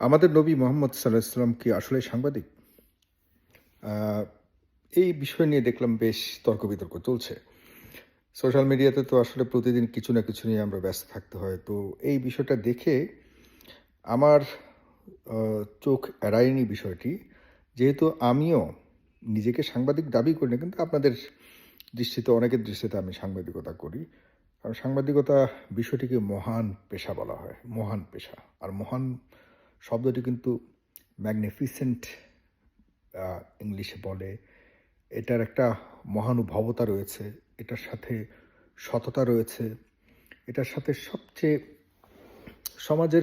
আমাদের নবী মোহাম্মদ সাল্লাহ সাল্লাম কি আসলে সাংবাদিক? এই বিষয় নিয়ে দেখলাম বেশ তর্ক বিতর্ক চলছে। সোশ্যাল মিডিয়াতে তো আসলে প্রতিদিন কিছু না কিছু নিয়ে আমরা ব্যস্ত থাকতে হয়। তো এই বিষয়টা দেখে আমার চোখ এড়ায়নি বিষয়টি। যেহেতু আমিও নিজেকে সাংবাদিক দাবি করি না, কিন্তু আপনাদের দৃষ্টিতে, অনেকের দৃষ্টিতে আমি সাংবাদিকতা করি। কারণ সাংবাদিকতা বিষয়টিকে মহান পেশা বলা হয়, মহান পেশা। আর মহান শব্দটি কিন্তু ম্যাগনিফিসেন্ট ইংলিশে বলে। এটার একটা মহানুভবতা রয়েছে, এটার সাথে সততা রয়েছে, এটার সাথে সবচেয়ে সমাজের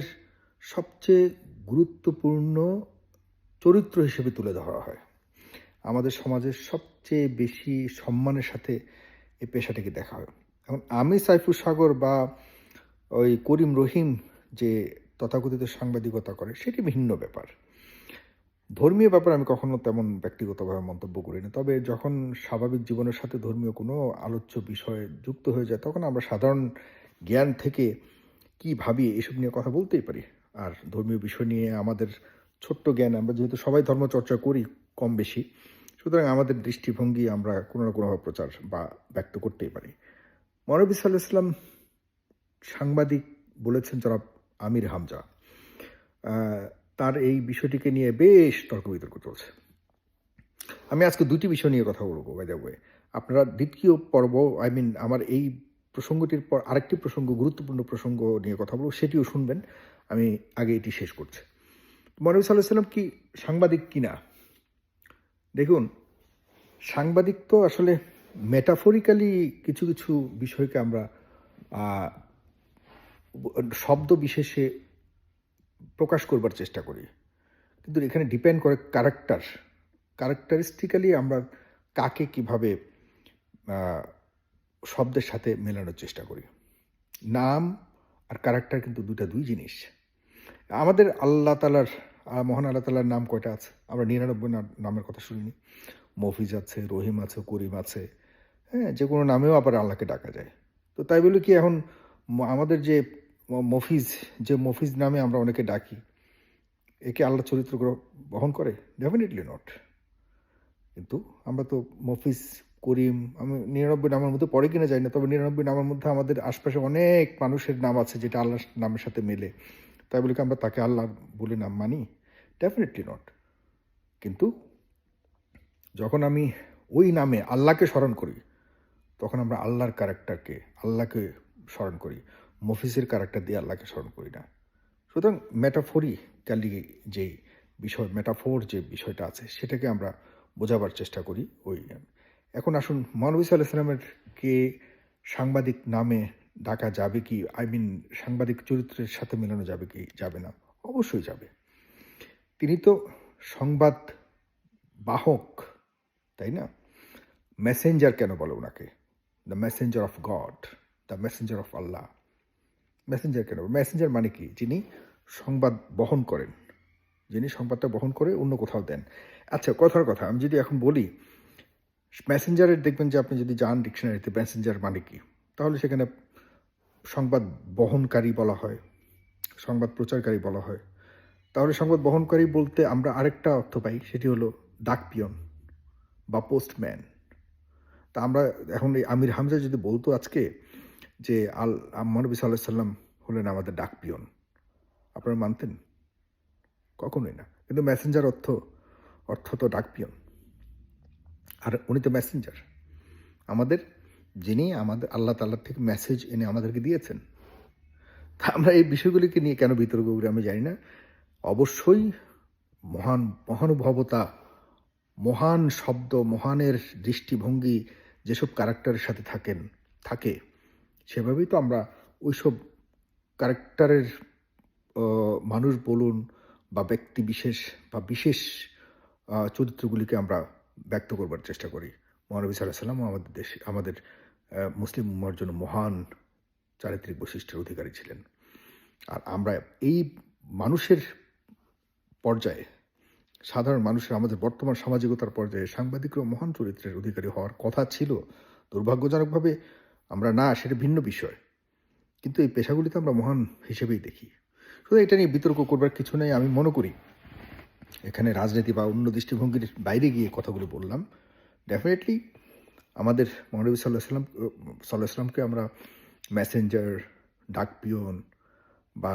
সবচেয়ে গুরুত্বপূর্ণ চরিত্র হিসেবে তুলে ধরা হয়। আমাদের সমাজের সবচেয়ে বেশি সম্মানের সাথে এই পেশাটিকে দেখা হয়। এখন আমি সাইফুল সাগর বা ওই করিম রহিম যে তথাকথিত সাংবাদিকতা করে, সেটি ভিন্ন ব্যাপার। ধর্মীয় ব্যাপার আমি কখনো তেমন ব্যক্তিগতভাবে মন্তব্য করি না তবে যখন স্বাভাবিক জীবনের সাথে ধর্মীয় কোনো আলোচ্য বিষয় যুক্ত হয়ে যায়, তখন আমরা সাধারণ জ্ঞান থেকে কি ভাবি, এসব নিয়ে কথা বলতেই পারি। আর ধর্মীয় বিষয় নিয়ে আমাদের ছোট্ট জ্ঞান, আমরা যেহেতু সবাই ধর্ম চর্চা করি কম বেশি, সুতরাং আমাদের দৃষ্টিভঙ্গি আমরা কোনো না কোনোভাবে প্রচার বা ব্যক্ত করতেই পারি। মরবী সাল্লাহ ইসলাম সাংবাদিক বলেছেন যারা আমির হামজা। তার এই বিষয়টিকে নিয়ে বেশ তর্ক বিতর্ক চলছে। আমি আজকে দুটি বিষয় নিয়ে কথা বলব বাই দ্য আপনারা দ্বিতীয় পর্ব আই মিন আমার এই প্রসঙ্গটির পর আরেকটি প্রসঙ্গ, গুরুত্বপূর্ণ প্রসঙ্গ নিয়ে কথা বলব, সেটিও শুনবেন। আমি আগে এটি শেষ করছি। মনবী সাল্লাহ সাল্লাম কি সাংবাদিক কিনা দেখুন, সাংবাদিক তো আসলে মেটাফরিক্যালি কিছু কিছু বিষয়কে আমরা শব্দ বিশেষে প্রকাশ করবার চেষ্টা করি। কিন্তু এখানে ডিপেন্ড করে ক্যারেক্টার ক্যারেক্টারিস্টিক্যালি আমরা কাকে কীভাবে শব্দের সাথে মেলানোর চেষ্টা করি। নাম আর ক্যারেক্টার কিন্তু দুটা দুই জিনিস। আমাদের আল্লাহ তালার মহান আল্লাহ তালার নাম কয়টা আছে? আমরা নিরানব্বই নামের কথা শুনিনি। মফিজ আছে, রহিম আছে, করিম আছে। হ্যাঁ যে কোনো নামেও আবার আল্লাহকে ডাকা যায়। তো তাই বলে কি এখন আমাদের যে মফিজ, যে মফিজ নামে আমরা অনেকে ডাকি, একে আল্লাহ চরিত্র বহন করে? ডেফিনেটলি নট কিন্তু আমরা তো মফিজ, করিম, আমি নিরানব্বই নামের মধ্যে পড়ে কিনা যাই না, তবে নিরানব্বই নামের মধ্যে আমাদের আশপাশে অনেক মানুষের নাম আছে যেটা আল্লাহর নামের সাথে মেলে। তাই বলে কি আমরা তাকে আল্লাহ বলে নাম মানি? ডেফিনেটলি নট কিন্তু যখন আমি ওই নামে আল্লাহকে স্মরণ করি, তখন আমরা আল্লাহর ক্যারেক্টারকে আল্লাহকে স্মরণ করি। মফিসের ক্যারেক্টার দিয়ে আল্লাহকে স্মরণ করি না। সুতরাং মেটাফরিক্যালি যে বিষয় মেটাফোর যে বিষয়টা আছে, সেটাকে আমরা বোঝাবার চেষ্টা করি ওই এখন আসুন মহানবী সাল্লাহ কে সাংবাদিক নামে ডাকা যাবে কি? আই মিন সাংবাদিক চরিত্রের সাথে মেলানো যাবে কি? যাবে না। অবশ্যই যাবে। তিনি তো সংবাদ বাহক, তাই না? মেসেঞ্জার কেন বলে ওনাকে? The messenger of God the messenger of Allah messenger কেন? মেসেঞ্জার মানে কি? যিনি সংবাদ বহন করেন। যিনি সংবাদটা বহন করে অন্য কোথাও দেন। আচ্ছা কথার কথা, আমি যদি এখন বলি মেসেঞ্জারের দেখবেন যে আপনি যদি যান ডিকশনারিতে মেসেঞ্জার মানে কি? তাহলে সেখানে সংবাদ বহনকারী বলা হয়, সংবাদ প্রচারকারী বলা হয়। তাহলে সংবাদ বহনকারী বলতে আমরা আরেকটা অর্থ পাই, সেটি হলো ডাকপিয়ন বা পোস্টম্যান তা আমরা এখন এই আমির হামজা যদি বলতো আজকে যে আল মহানবী সাল্লাহ সাল্লাম হলেন আমাদের ডাকপিয়ন আপনারা মানতেন? কখনোই না। কিন্তু মেসেঞ্জার অর্থ অর্থ তো ডাকপিয়ন আর উনি তো মেসেঞ্জার। আমাদের, যিনি আমাদের, আল্লাহ তাল্লাহ থেকে মেসেজ এনে আমাদেরকে দিয়েছেন। তা আমরা এই বিষয়গুলিকে নিয়ে কেন বিতর্ক করি আমি জানি না। অবশ্যই মহান, মহানুভবতা, মহান শব্দ, মহানের দৃষ্টিভঙ্গি যেসব ক্যারেক্টারের সাথে থাকেন, থাকে সেভাবেই তো আমরা ওইসব ক্যারেক্টারের মানুষ বলুন বা ব্যক্তি বিশেষ বা বিশেষ চরিত্রগুলিকে আমরা ব্যক্ত করবার চেষ্টা করি। মহানবী সাল্লাহ সাল্লাম আমাদের দেশ, আমাদের মুসলিম উম্মার জন্য মহান চারিত্রিক বৈশিষ্ট্যের অধিকারী ছিলেন। আর আমরা এই মানুষের পর্যায়ে, সাধারণ মানুষের, আমাদের বর্তমান সামাজিকতার পর্যায়ে সাংবাদিকরা মহান চরিত্রের অধিকারী হওয়ার কথা ছিল। দুর্ভাগ্যজনকভাবে আমরা না সেটা ভিন্ন বিষয়। কিন্তু এই পেশাগুলিতে আমরা মহান হিসেবেই দেখি। শুধু এটা নিয়ে বিতর্ক করবার কিছু নেই আমি মনে করি। এখানে রাজনীতি বা অন্য দৃষ্টিভঙ্গির বাইরে গিয়ে কথাগুলো বললাম। ডেফিনেটলি আমাদের মহানবী সাল্লাহ সাল্লাম সাল্লাহ সাল্লামকে আমরা মেসেঞ্জার ডাক পিয়ন বা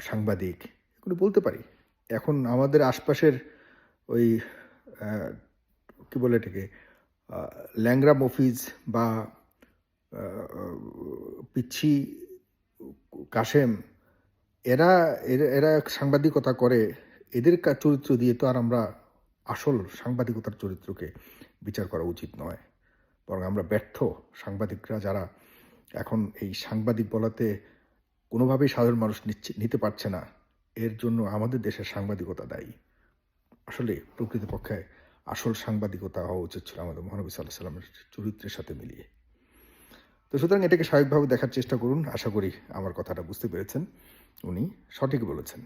সাংবাদিক এগুলো বলতে পারি। এখন আমাদের আশপাশের ওই কী বলে এটাকে আহ, ল্যাংরা মফিজ বা পিচ্ছি কাশেম, এরা এরা সাংবাদিকতা করে। এদের চরিত্র দিয়ে তো আর আমরা আসল সাংবাদিকতার চরিত্রকে বিচার করা উচিত নয়। বরং আমরা ব্যর্থ সাংবাদিকরা যারা এখন এই সাংবাদিক বলাতে কোনোভাবেই সাধারণ মানুষ নিচ্ছে- নিতে পারছে না। এর জন্য আমাদের দেশের সাংবাদিকতা দায়ী। আসলে প্রকৃতপক্ষে আসল সাংবাদিকতা হওয়া উচিত ছিল আমাদের মহানবী সাল্লাহ সাল্লামের চরিত্রের সাথে মিলিয়ে। তো সুতরাং এটাকে স্বাভাবিকভাবে দেখার চেষ্টা করুন। আশা করি আমার কথাটা বুঝতে পেরেছেন। উনি সঠিক বলেছেন।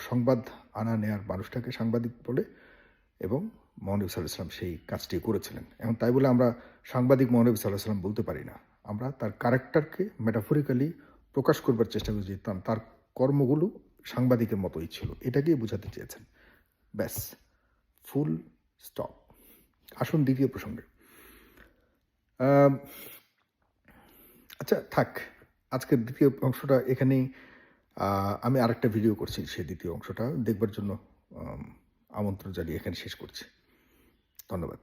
সংবাদ আনা নেয়ার মানুষটাকে সাংবাদিক বলে এবং মহানবী সাল্লাহ সাল্লাম সেই কাজটি করেছিলেন। এখন তাই বলে আমরা সাংবাদিক মহানবী সাল্লাহ সাল্লাম বলতে পারি না। আমরা তার ক্যারেক্টারকে মেটাফরিক্যালি প্রকাশ করবার চেষ্টা করেছি তার- কর্মগুলো সাংবাদিকের মতোই ছিল। এটাকেই বোঝাতে চেয়েছেন। ব্যাস ফুল স্টপ আসুন দ্বিতীয় প্রসঙ্গে। আচ্ছা থাক। আজকের দ্বিতীয় অংশটা এখানেই। আমি আরেকটা ভিডিও করছি, সেই দ্বিতীয় অংশটা। দেখবার জন্য আমন্ত্রণ জানিয়ে এখানে শেষ করছি। ধন্যবাদ।